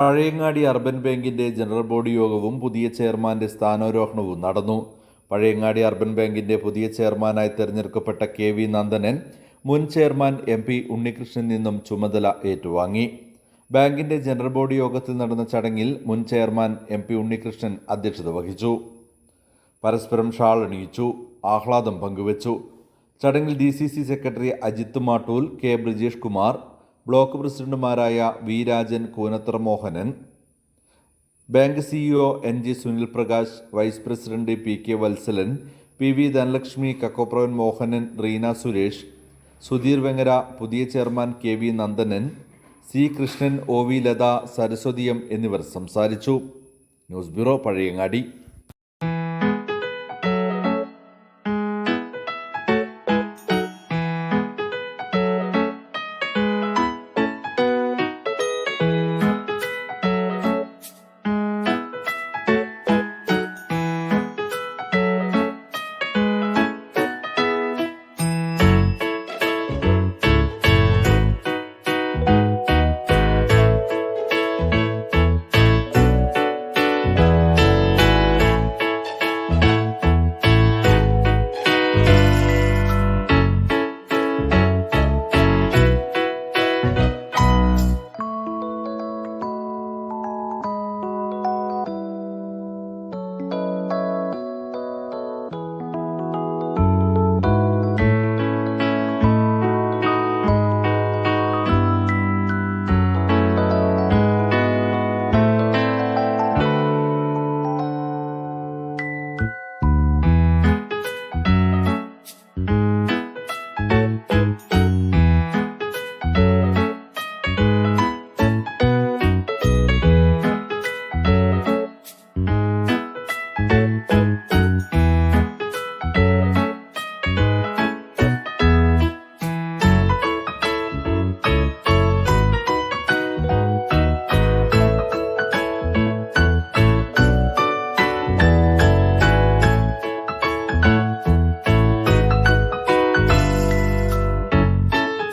Pazhayangadi urban ബാങ്കിന്റെ general body യോഗവും പുതിയ ചെയർമാന്റെ സ്ഥാനാരോഹണവും നടന്നു. പഴയങ്ങാടി അർബൻ ബാങ്കിന്റെ പുതിയ ചെയർമാനായി തിരഞ്ഞെടുക്കപ്പെട്ട കെ വി നന്ദനൻ മുൻ ചെയർമാൻ എം പി ഉണ്ണികൃഷ്ണൻ നിന്നും ചുമതല ഏറ്റുവാങ്ങി. ബാങ്കിന്റെ ജനറൽ ബോഡി യോഗത്തിൽ നടന്ന ചടങ്ങിൽ മുൻ ചെയർമാൻ എം പി ഉണ്ണികൃഷ്ണൻ അധ്യക്ഷത വഹിച്ചു. പരസ്പരം ഷാൾ അണിയിച്ചു ആഹ്ലാദം പങ്കുവച്ചു. ചടങ്ങിൽ D C C secretary Ajith Mattool K Brijesh Kumar block പ്രസിഡന്റുമാരായ V Rajan Koonathra Mohanan bank CEO N G Sunil Prakash vice president P K Valsalan P V Dhanalakshmi Kakkopravan Mohanan Reena Suresh Sudheer Vengara പുതിയ chairman K V Nandanan C Krishnan O V Latha Saraswathi M എന്നിവർ സംസാരിച്ചു. News bureau Pazhayangadi.